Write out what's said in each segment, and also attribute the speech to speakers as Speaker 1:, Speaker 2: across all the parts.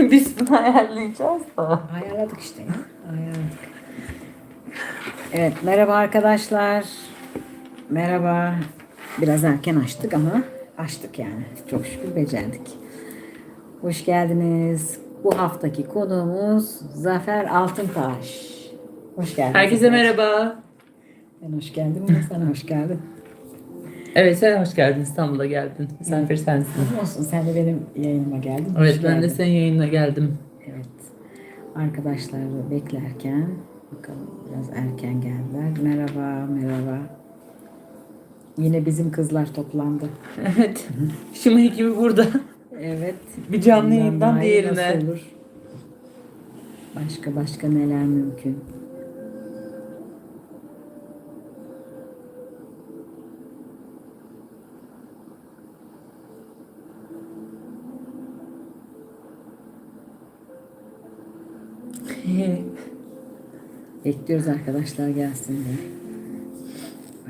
Speaker 1: Biz bunu ayarlayacağız da.
Speaker 2: Ayarladık işte ya. Ayarladık. Evet merhaba arkadaşlar. Merhaba. Biraz erken açtık ama açtık yani. Çok şükür becerdik. Hoş geldiniz. Bu haftaki konuğumuz Zafer Altıntaş. Hoş geldin.
Speaker 1: Herkese
Speaker 2: Zafer.
Speaker 1: merhaba.
Speaker 2: Ben hoş geldim ama sen hoş geldin.
Speaker 1: Evet sen hoş geldin İstanbul'a geldin. Misafir sensin.
Speaker 2: Olsun sen de benim yayınıma geldin. Hoş
Speaker 1: Evet ben de
Speaker 2: geldin.
Speaker 1: senin yayınına geldim.
Speaker 2: Evet. Arkadaşlar beklerken bakalım biraz erken geldiler. Merhaba, merhaba. Yine bizim kızlar toplandı.
Speaker 1: Evet. Şimdi gibi burada.
Speaker 2: Evet.
Speaker 1: Bir canlı yayından diğerine.
Speaker 2: Başka başka neler mümkün? Bekliyoruz arkadaşlar gelsin diye.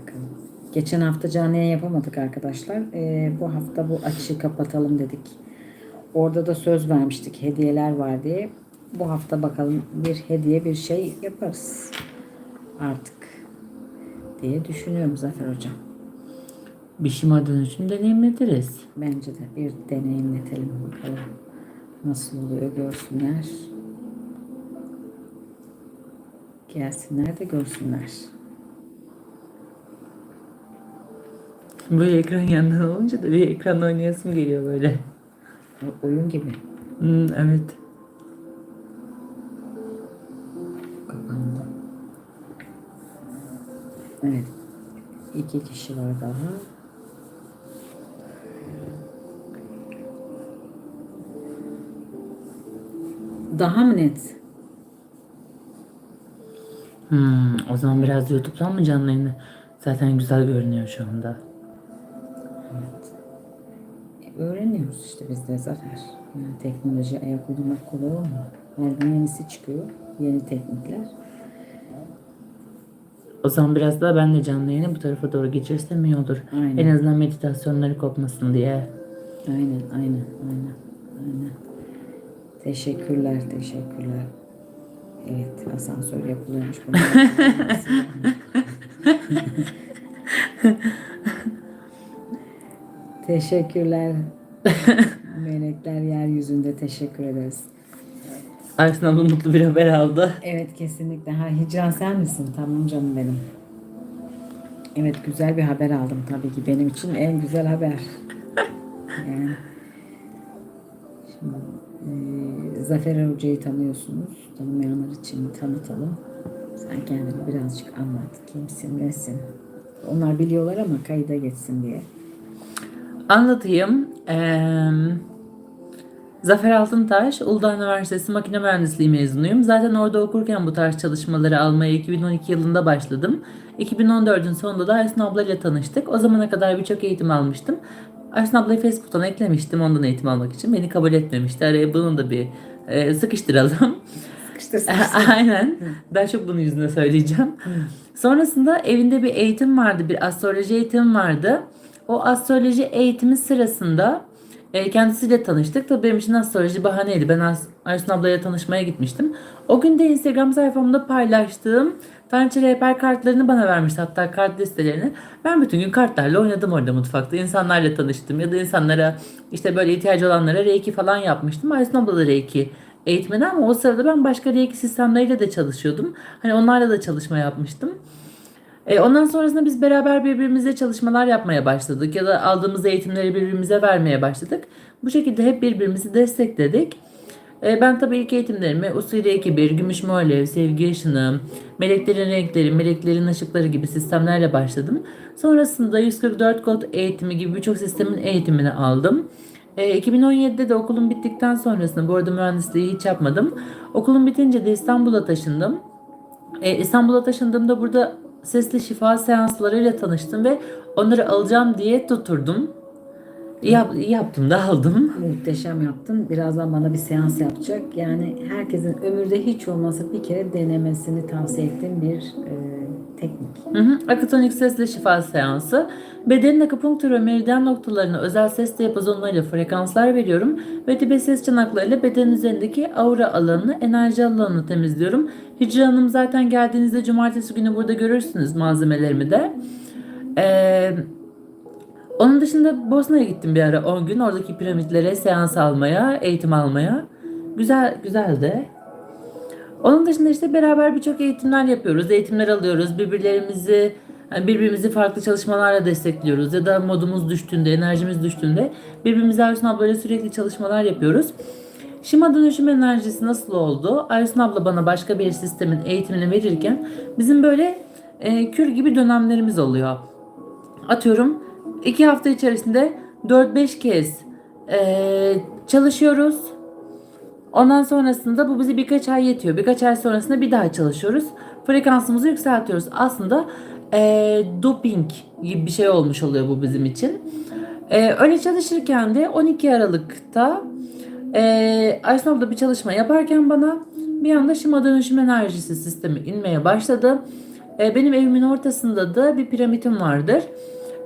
Speaker 2: Bakalım. Geçen hafta canlı yayın yapamadık arkadaşlar. Ee, bu hafta bu açığı kapatalım dedik. Orada da söz vermiştik hediyeler var diye. Bu hafta bakalım bir hediye bir şey yaparız. Artık diye düşünüyorum Zafer Hocam.
Speaker 1: Bir şima dönüşüm deneyimlediriz.
Speaker 2: Bence de bir deneyimletelim bakalım. Nasıl oluyor görsünler. Gelsinler de görsünler.
Speaker 1: Böyle ekran yandan olunca da bir ekran oynayasım geliyor böyle.
Speaker 2: O- Oyun gibi.
Speaker 1: Hmm, evet.
Speaker 2: Kapandı. Evet. İki kişi var daha. Daha mı net?
Speaker 1: Hmm, o zaman biraz YouTube'dan mı canlı yayını? Zaten güzel görünüyor şu anda.
Speaker 2: E, Öğreniyoruz işte biz de Zafer. Yani teknoloji ayak uydurmak kolay olmuyor. Her gün yenisi çıkıyor. Yeni teknikler.
Speaker 1: O zaman biraz daha ben de canlı yayını bu tarafa doğru geçirsem iyi olur.
Speaker 2: Aynen.
Speaker 1: En azından meditasyonları kopmasın diye.
Speaker 2: Aynen, aynen, aynen, aynen. Teşekkürler, teşekkürler. Evet, asansör yapılıyormuş. Teşekkürler. Melekler yeryüzünde teşekkür ederiz.
Speaker 1: Aysun abla mutlu bir haber aldı.
Speaker 2: Evet kesinlikle. Ha Hicran sen misin? Tamam canım benim. Evet güzel bir haber aldım tabii ki. Benim için en güzel haber. Yani. Zafer Hoca'yı tanıyorsunuz. Tanımayanlar için tanıtalım. Sen kendini birazcık anlat. Kimsin, nesin? Onlar biliyorlar ama kayıda geçsin diye.
Speaker 1: Anlatayım. Ee, Zafer Altıntaş, Uludağ Üniversitesi Makine Mühendisliği mezunuyum. Zaten orada okurken bu tarz çalışmaları almaya 2012 yılında başladım. 2014'ün sonunda da Aysun ablayla tanıştık. O zamana kadar birçok eğitim almıştım. Aysun ablayı Facebook'tan eklemiştim ondan eğitim almak için. Beni kabul etmemişti. Araya bunu da bir e, sıkıştıralım.
Speaker 2: Sıkıştır sıkıştır.
Speaker 1: Aynen. Daha çok bunun yüzüne söyleyeceğim. Sonrasında evinde bir eğitim vardı. Bir astroloji eğitimi vardı. O astroloji eğitimi sırasında e, kendisiyle tanıştık. Tabii benim için astroloji bahaneydi. Ben Aysun ablayla tanışmaya gitmiştim. O gün de Instagram sayfamda paylaştığım Tanrıça rehber kartlarını bana vermişti. Hatta kart listelerini. Ben bütün gün kartlarla oynadım orada mutfakta. İnsanlarla tanıştım. Ya da insanlara işte böyle ihtiyacı olanlara reiki falan yapmıştım. Aysun abla da reiki eğitmeni ama o sırada ben başka reiki sistemleriyle de çalışıyordum. Hani onlarla da çalışma yapmıştım. E, ondan sonrasında biz beraber birbirimizle çalışmalar yapmaya başladık ya da aldığımız eğitimleri birbirimize vermeye başladık. Bu şekilde hep birbirimizi destekledik. E, ben tabii ilk eğitimlerimi Usuri 2.1, Gümüş Muhallev, Sevgi Işını, Meleklerin Renkleri, Meleklerin Işıkları gibi sistemlerle başladım. Sonrasında 144 kod eğitimi gibi birçok sistemin eğitimini aldım. E, 2017'de de okulum bittikten sonrasında bu arada mühendisliği hiç yapmadım. Okulum bitince de İstanbul'a taşındım. E, İstanbul'a taşındığımda burada sesli şifa seanslarıyla tanıştım ve onları alacağım diye tuturdum. Yap, yaptım da aldım.
Speaker 2: Muhteşem yaptın. Birazdan bana bir seans yapacak. Yani herkesin ömürde hiç olmasa bir kere denemesini tavsiye ettiğim bir e, teknik.
Speaker 1: Hı hı. Akutonik sesle şifa seansı. Bedenin akupunktur ve meridyen noktalarına özel ses diyapazonlarıyla frekanslar veriyorum. Ve dibe ses çanaklarıyla bedenin üzerindeki aura alanını, enerji alanını temizliyorum. Hicri Hanım zaten geldiğinizde cumartesi günü burada görürsünüz malzemelerimi de. Ee, onun dışında Bosna'ya gittim bir ara 10 gün. Oradaki piramitlere seans almaya, eğitim almaya. Güzel, güzeldi. Onun dışında işte beraber birçok eğitimler yapıyoruz. Eğitimler alıyoruz. Birbirlerimizi yani birbirimizi farklı çalışmalarla destekliyoruz. Ya da modumuz düştüğünde, enerjimiz düştüğünde birbirimize Aysun ablayla sürekli çalışmalar yapıyoruz. Şima dönüşüm enerjisi nasıl oldu? Aysun abla bana başka bir sistemin eğitimini verirken bizim böyle e, kür gibi dönemlerimiz oluyor. Atıyorum iki hafta içerisinde 4-5 kez e, çalışıyoruz. Ondan sonrasında bu bize birkaç ay yetiyor. Birkaç ay sonrasında bir daha çalışıyoruz. Frekansımızı yükseltiyoruz. Aslında eee, doping gibi bir şey olmuş oluyor bu bizim için. Eee, öyle çalışırken de 12 Aralık'ta eee Aysun abla bir çalışma yaparken bana bir anda şıma dönüşüm enerjisi sistemi inmeye başladı. Eee, benim evimin ortasında da bir piramitim vardır.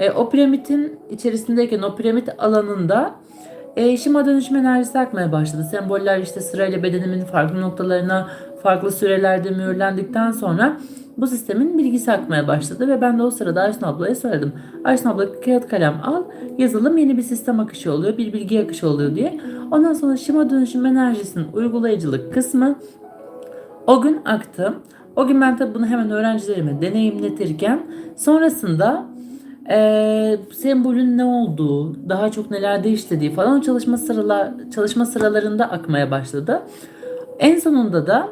Speaker 1: E, o piramidin içerisindeyken o piramit alanında e, şıma dönüşüm enerjisi akmaya başladı. Semboller işte sırayla bedenimin farklı noktalarına farklı sürelerde mühürlendikten sonra bu sistemin bilgisi akmaya başladı ve ben de o sırada Aysun ablaya söyledim. Aysun abla kağıt kalem al yazılım yeni bir sistem akışı oluyor bir bilgi akışı oluyor diye. Ondan sonra şıma dönüşüm enerjisinin uygulayıcılık kısmı o gün aktı. O gün ben tabii bunu hemen öğrencilerime deneyimletirken sonrasında eee sembolün ne olduğu, daha çok neler değiştirdiği falan o çalışma sıralar çalışma sıralarında akmaya başladı. En sonunda da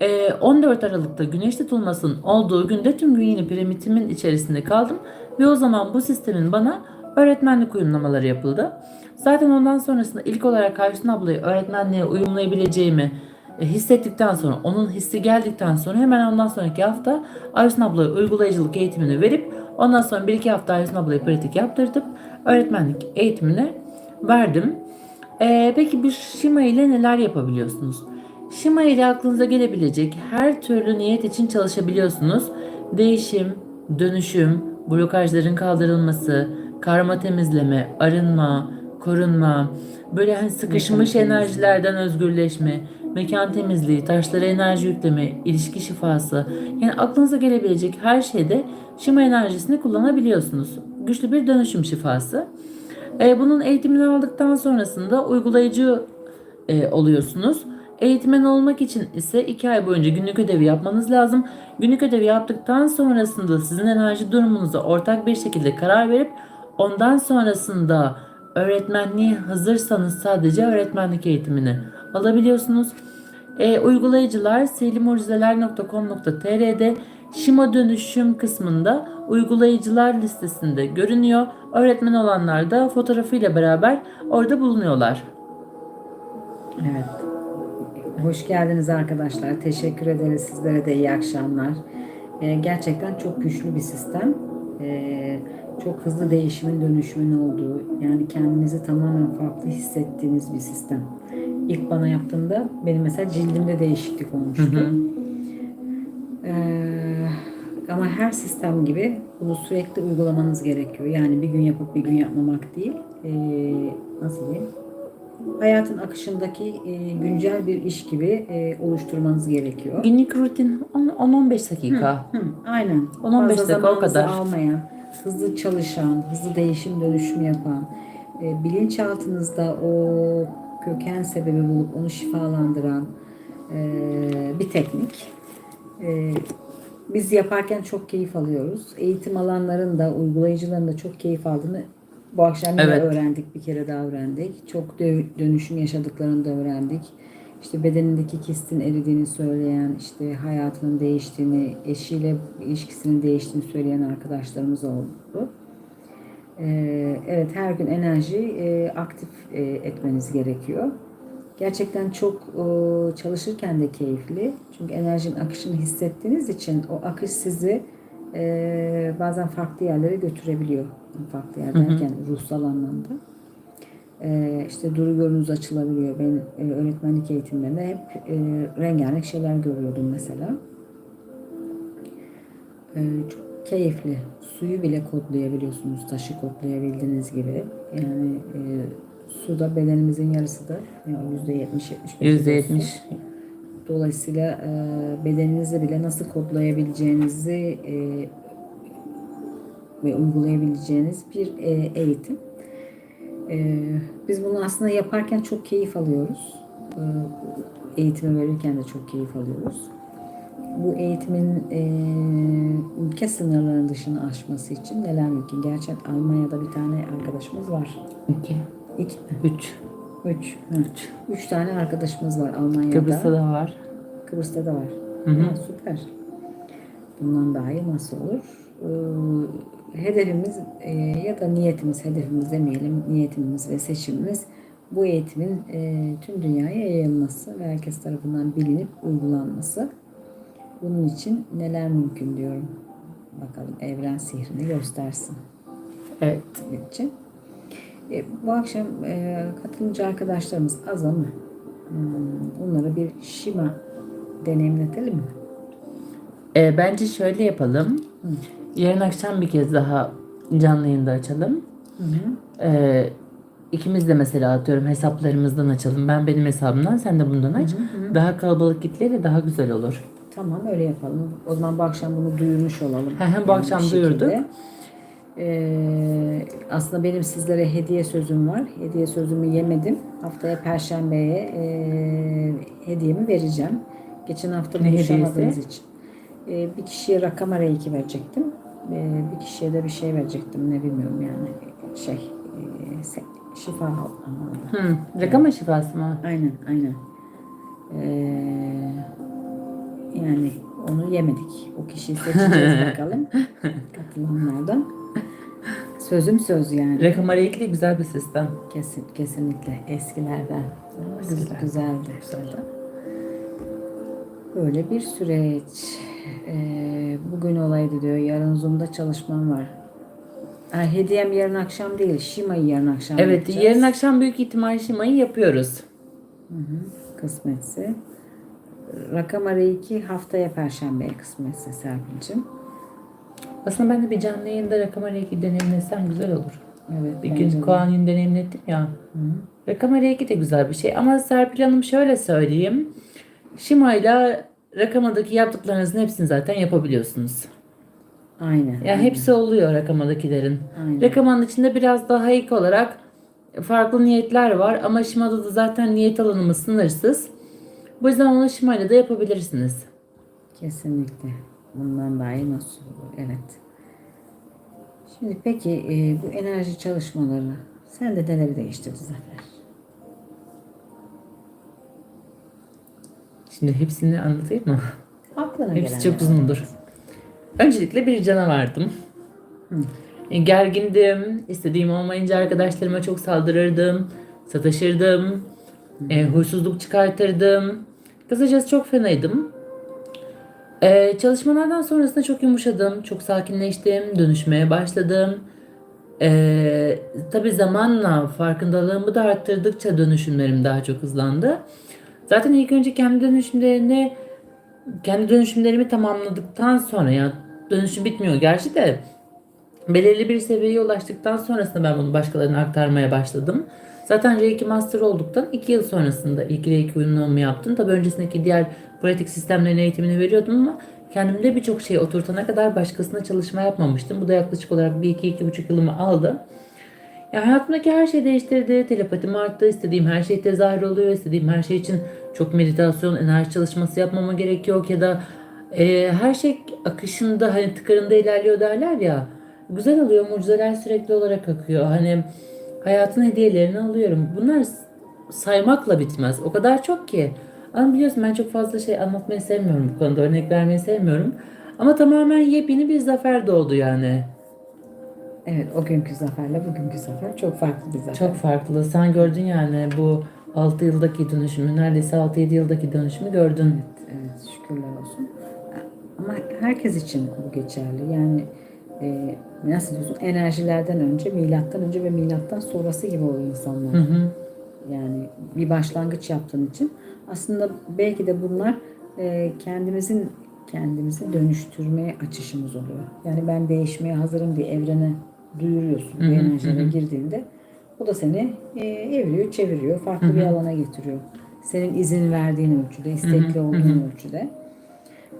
Speaker 1: eee, 14 Aralık'ta güneş tutulmasının olduğu günde tüm gün yine piramitimin içerisinde kaldım ve o zaman bu sistemin bana öğretmenlik uyumlamaları yapıldı. Zaten ondan sonrasında ilk olarak Aysun ablayı öğretmenliğe uyumlayabileceğimi e, hissettikten sonra, onun hissi geldikten sonra hemen ondan sonraki hafta Aysun ablaya uygulayıcılık eğitimini verip ondan sonra bir iki hafta Aysun ablaya pratik yaptırtıp öğretmenlik eğitimini verdim. Ee, peki bir şima ile neler yapabiliyorsunuz? Şima ile aklınıza gelebilecek her türlü niyet için çalışabiliyorsunuz. Değişim, dönüşüm, blokajların kaldırılması, karma temizleme, arınma, korunma, böyle hani sıkışmış enerjilerden özgürleşme, mekan temizliği, taşlara enerji yükleme, ilişki şifası. Yani aklınıza gelebilecek her şeyde şima enerjisini kullanabiliyorsunuz. Güçlü bir dönüşüm şifası. E, bunun eğitimini aldıktan sonrasında uygulayıcı e, oluyorsunuz. Eğitmen olmak için ise 2 ay boyunca günlük ödevi yapmanız lazım. Günlük ödevi yaptıktan sonrasında sizin enerji durumunuza ortak bir şekilde karar verip ondan sonrasında öğretmenliğe hazırsanız sadece öğretmenlik eğitimini alabiliyorsunuz. E, uygulayıcılar selimorjizeler.com.tr'de Şima dönüşüm kısmında uygulayıcılar listesinde görünüyor. Öğretmen olanlar da fotoğrafıyla beraber orada bulunuyorlar.
Speaker 2: Evet. Hoş geldiniz arkadaşlar. Teşekkür ederiz sizlere de iyi akşamlar. Ee, gerçekten çok güçlü bir sistem. Ee, çok hızlı değişimin dönüşümün olduğu yani kendinizi tamamen farklı hissettiğiniz bir sistem. İlk bana yaptığımda benim mesela cildimde değişiklik olmuştu. Ee, ama her sistem gibi bunu sürekli uygulamanız gerekiyor. Yani bir gün yapıp bir gün yapmamak değil. Ee, nasıl diyeyim? hayatın akışındaki e, güncel bir iş gibi e, oluşturmanız gerekiyor.
Speaker 1: Günlük rutin 10-15 dakika.
Speaker 2: Hı, aynen.
Speaker 1: 10-15
Speaker 2: Fazla
Speaker 1: dakika, o kadar.
Speaker 2: almayan, hızlı çalışan, hızlı değişim dönüşüm yapan, e, bilinçaltınızda o köken sebebi bulup onu şifalandıran e, bir teknik. E, biz yaparken çok keyif alıyoruz. Eğitim alanların da, uygulayıcıların da çok keyif aldığını bu akşam
Speaker 1: Evet.
Speaker 2: öğrendik, bir kere daha öğrendik. Çok dö- dönüşüm yaşadıklarını da öğrendik. İşte bedenindeki kistin eridiğini söyleyen, işte hayatının değiştiğini, eşiyle ilişkisinin değiştiğini söyleyen arkadaşlarımız oldu. Ee, evet her gün enerji e, aktif e, etmeniz gerekiyor. Gerçekten çok e, çalışırken de keyifli. Çünkü enerjinin akışını hissettiğiniz için o akış sizi bazen farklı yerlere götürebiliyor. Farklı yer derken ruhsal anlamda. İşte duru görünüz açılabiliyor. Ben öğretmenlik eğitimlerinde hep rengarenk şeyler görüyordum mesela. Çok keyifli. Suyu bile kodlayabiliyorsunuz. Taşı kodlayabildiğiniz gibi. Yani e, su da bedenimizin yarısı da yani %70-75
Speaker 1: %70.
Speaker 2: Dolayısıyla e, bedeninizde bile nasıl kodlayabileceğinizi e, ve uygulayabileceğiniz bir e, eğitim. E, biz bunu aslında yaparken çok keyif alıyoruz. E, eğitimi verirken de çok keyif alıyoruz. Bu eğitimin e, ülke sınırlarının dışını aşması için neler mümkün? Gerçek Almanya'da bir tane arkadaşımız var.
Speaker 1: 2,
Speaker 2: İki,
Speaker 1: 3.
Speaker 2: üç, hı. üç tane arkadaşımız var Almanya'da.
Speaker 1: Kıbrıs'ta da var.
Speaker 2: Kıbrıs'ta da var.
Speaker 1: Hı hı.
Speaker 2: Ha, süper. Bundan daha iyi nasıl olur? Ee, hedefimiz e, ya da niyetimiz, hedefimiz demeyelim, niyetimiz ve seçimimiz bu eğitimin e, tüm dünyaya yayılması ve herkes tarafından bilinip uygulanması. Bunun için neler mümkün diyorum. Bakalım evren sihrini göstersin
Speaker 1: Evet.
Speaker 2: için. E, bu akşam e, katılımcı arkadaşlarımız az ama hmm, onlara bir şima deneyimletelim mi?
Speaker 1: Ee, bence şöyle yapalım. Yarın akşam bir kez daha canlı yayında açalım. Ee, ikimiz de mesela atıyorum hesaplarımızdan açalım. Ben benim hesabımdan, sen de bundan aç. Daha kalabalık kitleyle daha güzel olur.
Speaker 2: Tamam öyle yapalım. O zaman bu akşam bunu duyurmuş olalım.
Speaker 1: He, hem bu
Speaker 2: Yani
Speaker 1: akşam duyurduk.
Speaker 2: Ee, aslında benim sizlere hediye sözüm var. Hediye sözümü yemedim. Haftaya Perşembe'ye e, hediyemi vereceğim. Geçen hafta
Speaker 1: Ne
Speaker 2: buluşamadığımız
Speaker 1: hediyesi?
Speaker 2: için. Ee, bir kişiye rakama reiki verecektim. Ee, bir kişiye de bir şey verecektim. Ne bilmiyorum yani. Şey, e, şifa.
Speaker 1: Hı, rakama şifası mı?
Speaker 2: Aynen, aynen. Ee, yani onu yemedik. O kişiyi seçeceğiz bakalım. Katılanlardan. Sözüm söz yani.
Speaker 1: Rakama renkli güzel bir sistem.
Speaker 2: Kesin, kesinlikle eskilerden.
Speaker 1: Eskilerden.
Speaker 2: Güzeldi, güzeldi. Böyle bir süreç. Ee, bugün olaydı diyor. Yarın Zoom'da çalışmam var. Ha, hediyem yarın akşam değil. Şima'yı yarın akşam
Speaker 1: Evet,
Speaker 2: yapacağız.
Speaker 1: yarın akşam büyük ihtimal Şima'yı yapıyoruz.
Speaker 2: kısmetse. Rakam arayı 2 haftaya perşembeye kısmetse Serpil'cim.
Speaker 1: Aslında ben de bir canlı yayında rakama renkli deneyimlesem güzel olur.
Speaker 2: Evet.
Speaker 1: Bir gün Yün deneyimlettim ya. Rakama renkli de güzel bir şey. Ama Serpil Hanım şöyle söyleyeyim. Şima'yla Rakama'daki yaptıklarınızın hepsini zaten yapabiliyorsunuz.
Speaker 2: Aynen.
Speaker 1: Ya
Speaker 2: aynen,
Speaker 1: hepsi oluyor Rakama'dakilerin.
Speaker 2: Aynen.
Speaker 1: Rakama'nın içinde biraz daha ilk olarak farklı niyetler var ama Şima'da da zaten niyet alanımız sınırsız. Bu yüzden onu Şima'yla da yapabilirsiniz.
Speaker 2: Kesinlikle. Bundan daha iyi nasıl olur? Evet. Şimdi peki e, bu enerji çalışmaları sen de neleri değiştirdi Zafer?
Speaker 1: Şimdi hepsini anlatayım mı?
Speaker 2: Aklına
Speaker 1: Hepsi
Speaker 2: gelen
Speaker 1: çok uzundur. Öncelikle bir canavardım. E, Gergindim. İstediğim olmayınca arkadaşlarıma çok saldırırdım. Sataşırdım. E, huysuzluk çıkartırdım. Kısacası çok fenaydım. E, çalışmalardan sonrasında çok yumuşadım. Çok sakinleştim. Dönüşmeye başladım. E, tabii zamanla farkındalığımı da arttırdıkça dönüşümlerim daha çok hızlandı. Zaten ilk önce kendi dönüşümlerini kendi dönüşümlerimi tamamladıktan sonra ya dönüşüm bitmiyor gerçi de belirli bir seviyeye ulaştıktan sonrasında ben bunu başkalarına aktarmaya başladım. Zaten Reiki Master olduktan 2 yıl sonrasında ilk Reiki uyumlamamı yaptım. Tabi öncesindeki diğer pratik sistemlerin eğitimini veriyordum ama kendimde birçok şeyi oturtana kadar başkasına çalışma yapmamıştım. Bu da yaklaşık olarak 1-2-2,5 yılımı aldı. Ya hayatımdaki her şey değiştirdi. Telepatim arttı. istediğim her şey tezahür oluyor. İstediğim her şey için çok meditasyon, enerji çalışması yapmama gerek yok ya da e, her şey akışında hani tıkırında ilerliyor derler ya. Güzel oluyor. Mucizeler sürekli olarak akıyor. Hani hayatın hediyelerini alıyorum. Bunlar saymakla bitmez. O kadar çok ki. Ama biliyorsun ben çok fazla şey anlatmayı sevmiyorum bu konuda. Örnek vermeyi sevmiyorum. Ama tamamen yepyeni bir zafer doğdu yani.
Speaker 2: Evet o günkü zaferle bugünkü zafer çok farklı bir zafer.
Speaker 1: Çok farklı. Sen gördün yani bu 6 yıldaki dönüşümü, neredeyse 6-7 yıldaki dönüşümü gördün.
Speaker 2: Evet şükürler olsun. Ama herkes için bu geçerli. Yani e, nasıl diyorsun enerjilerden önce, milattan önce ve milattan sonrası gibi o insanlar.
Speaker 1: Hı hı.
Speaker 2: Yani bir başlangıç yaptığın için aslında belki de bunlar e, kendimizin kendimizi dönüştürmeye açışımız oluyor. Yani ben değişmeye hazırım diye evrene duyuruyorsun. Bu
Speaker 1: Hı hı,
Speaker 2: enerjilere
Speaker 1: hı hı.
Speaker 2: girdiğinde o da seni e, evriyor, çeviriyor, farklı bir alana getiriyor. Senin izin verdiğin ölçüde, istekli olduğun ölçüde.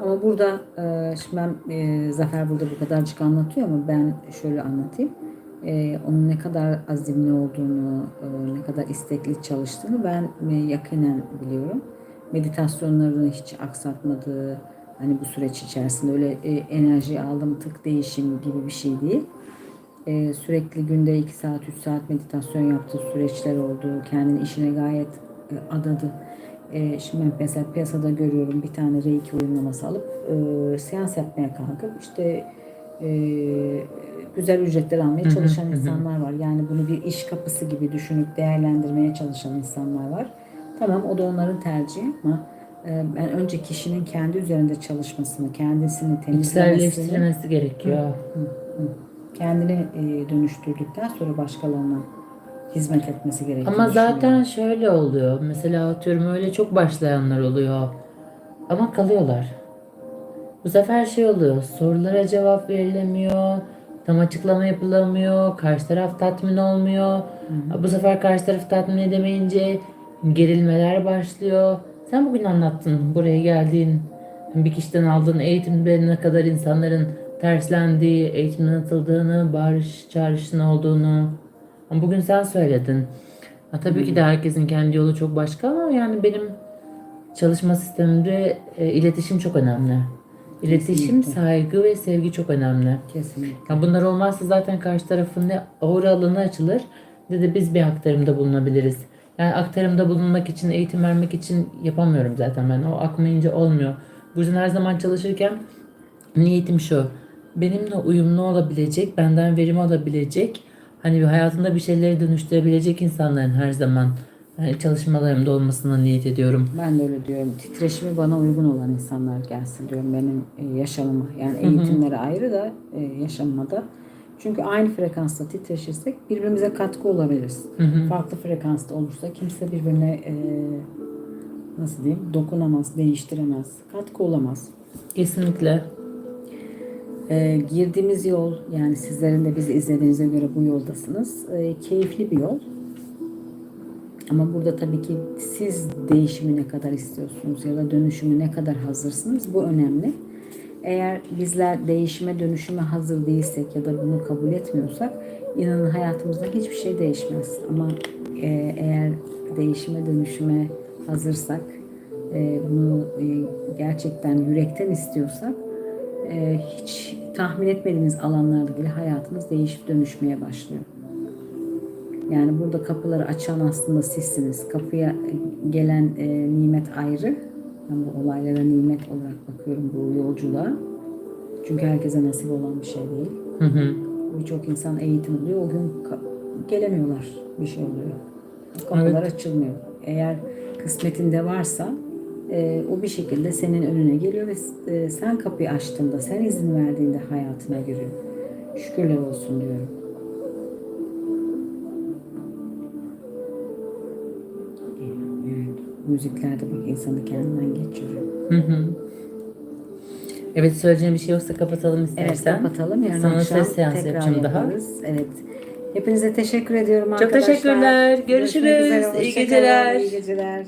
Speaker 2: Ama burada e, şimdi ben e, Zafer burada bu kadarcık anlatıyor ama ben şöyle anlatayım. E, onun ne kadar azimli olduğunu, ne kadar istekli çalıştığını ben e, yakinen biliyorum. Meditasyonlarını hiç aksatmadığı, hani bu süreç içerisinde öyle enerji aldım tık değişim gibi bir şey değil. E, sürekli günde 2 saat 3 saat meditasyon yaptığı süreçler oldu. Kendini işine gayet e, adadı. E, şimdi ben mesela piyasada görüyorum bir tane reiki uyumlaması alıp e, seans yapmaya kalkıp işte e, güzel ücretler almaya çalışan insanlar var. Yani bunu bir iş kapısı gibi düşünüp değerlendirmeye çalışan insanlar var. Tamam o da onların tercihi ama ben önce kişinin kendi üzerinde çalışmasını, kendisini temizlemesini,
Speaker 1: gerekiyor.
Speaker 2: kendini e, dönüştürdükten sonra başkalarına hizmet etmesi gerekiyor.
Speaker 1: Ama zaten şöyle oluyor. Mesela atıyorum öyle çok başlayanlar oluyor. Ama kalıyorlar. Bu sefer şey oluyor. Sorulara cevap verilemiyor. Tam açıklama yapılamıyor. Karşı taraf tatmin olmuyor. Bu sefer karşı taraf tatmin edemeyince gerilmeler başlıyor. Sen bugün anlattın. Buraya geldiğin bir kişiden aldığın eğitimde ne kadar insanların terslendiği, eğitimden atıldığını, bağırış çağrışın olduğunu. Ama bugün sen söyledin. Ha, tabii ki de herkesin kendi yolu çok başka ama yani benim çalışma sistemimde e, iletişim çok önemli. İletişim, saygı ve sevgi çok önemli.
Speaker 2: Kesinlikle.
Speaker 1: Ya bunlar olmazsa zaten karşı tarafın ne aura alanı açılır ne de biz bir aktarımda bulunabiliriz. Yani aktarımda bulunmak için, eğitim vermek için yapamıyorum zaten ben. O akmayınca olmuyor. Bu yüzden her zaman çalışırken niyetim şu. Benimle uyumlu olabilecek, benden verim alabilecek, hani bir hayatında bir şeyleri dönüştürebilecek insanların her zaman yani çalışmalarımda olmasına niyet ediyorum.
Speaker 2: Ben de öyle diyorum. Titreşimi bana uygun olan insanlar gelsin diyorum benim e, yaşamıma. Yani eğitimlere ayrı da e, yaşamıma da. Çünkü aynı frekansta titreşirsek birbirimize katkı olabiliriz. Farklı frekansta olursa kimse birbirine e, nasıl diyeyim dokunamaz, değiştiremez, katkı olamaz.
Speaker 1: Kesinlikle.
Speaker 2: E, girdiğimiz yol yani sizlerin de bizi izlediğinize göre bu yoldasınız. E, keyifli bir yol. Ama burada tabii ki siz değişimi ne kadar istiyorsunuz ya da dönüşümü ne kadar hazırsınız bu önemli. Eğer bizler değişime dönüşüme hazır değilsek ya da bunu kabul etmiyorsak inanın hayatımızda hiçbir şey değişmez. Ama e, eğer değişime dönüşüme hazırsak e, bunu e, gerçekten yürekten istiyorsak e, hiç tahmin etmediğiniz alanlarda bile hayatınız değişip dönüşmeye başlıyor. Yani burada kapıları açan aslında sizsiniz. Kapıya gelen e, nimet ayrı. Ben bu olaylara nimet olarak bakıyorum bu yolculuğa. Çünkü herkese nasip olan bir şey değil.
Speaker 1: Hı hı.
Speaker 2: Birçok insan eğitim alıyor. O gün gelemiyorlar. Bir şey oluyor. Kapılar açılmıyor. Eğer kısmetinde varsa e, o bir şekilde senin önüne geliyor ve e, sen kapıyı açtığında, sen izin verdiğinde hayatına giriyor. Şükürler olsun diyorum. Evet, müziklerde bak insanı kendinden geçiriyor.
Speaker 1: Hı hı. Evet söyleyeceğim bir şey yoksa kapatalım
Speaker 2: Evet
Speaker 1: istersen.
Speaker 2: kapatalım. Yarın
Speaker 1: Sana
Speaker 2: akşam tekrar
Speaker 1: yapacağım daha.
Speaker 2: Evet. Hepinize teşekkür ediyorum
Speaker 1: Çok
Speaker 2: arkadaşlar.
Speaker 1: teşekkürler.
Speaker 2: Görüşmek
Speaker 1: Görüşürüz.
Speaker 2: üzere,
Speaker 1: İyi geceler.
Speaker 2: İyi geceler.